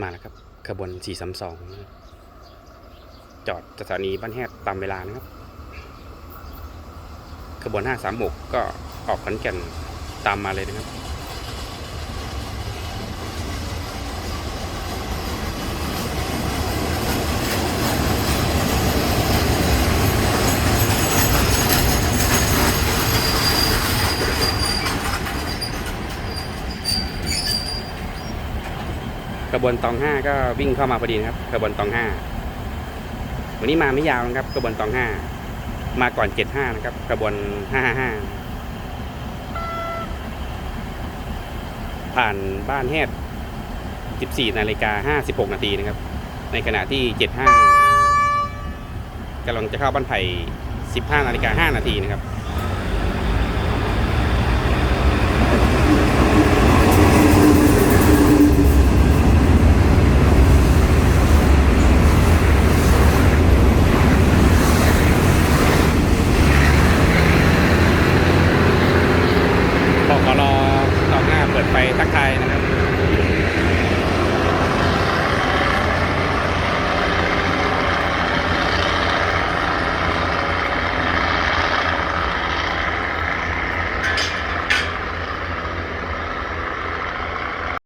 มาแล้วครับขบวน 432 จอดสถานีบ้านแฮดตามเวลานะครับ ขบวน 536 ก็ออกขอนแก่นตามมาเลยนะครับ ขบวนตองห้าก็วิ่งเข้ามาพอดีนะครับขบวนตองห้าวันนี้มาไม่ยาวนะครับขบวนตองห้ามาก่อนเจ็ดห้านะครับขบวนห้าห้าผ่านบ้านแฮดสิบสี่นาฬิกาห้าสิบหกนาทีนะครับ ในขณะที่เจ็ดห้ากำลังจะเข้าบ้านไผ่สิบห้านาฬิกาห้านาทีนะครับ ไปทักทายนะครับ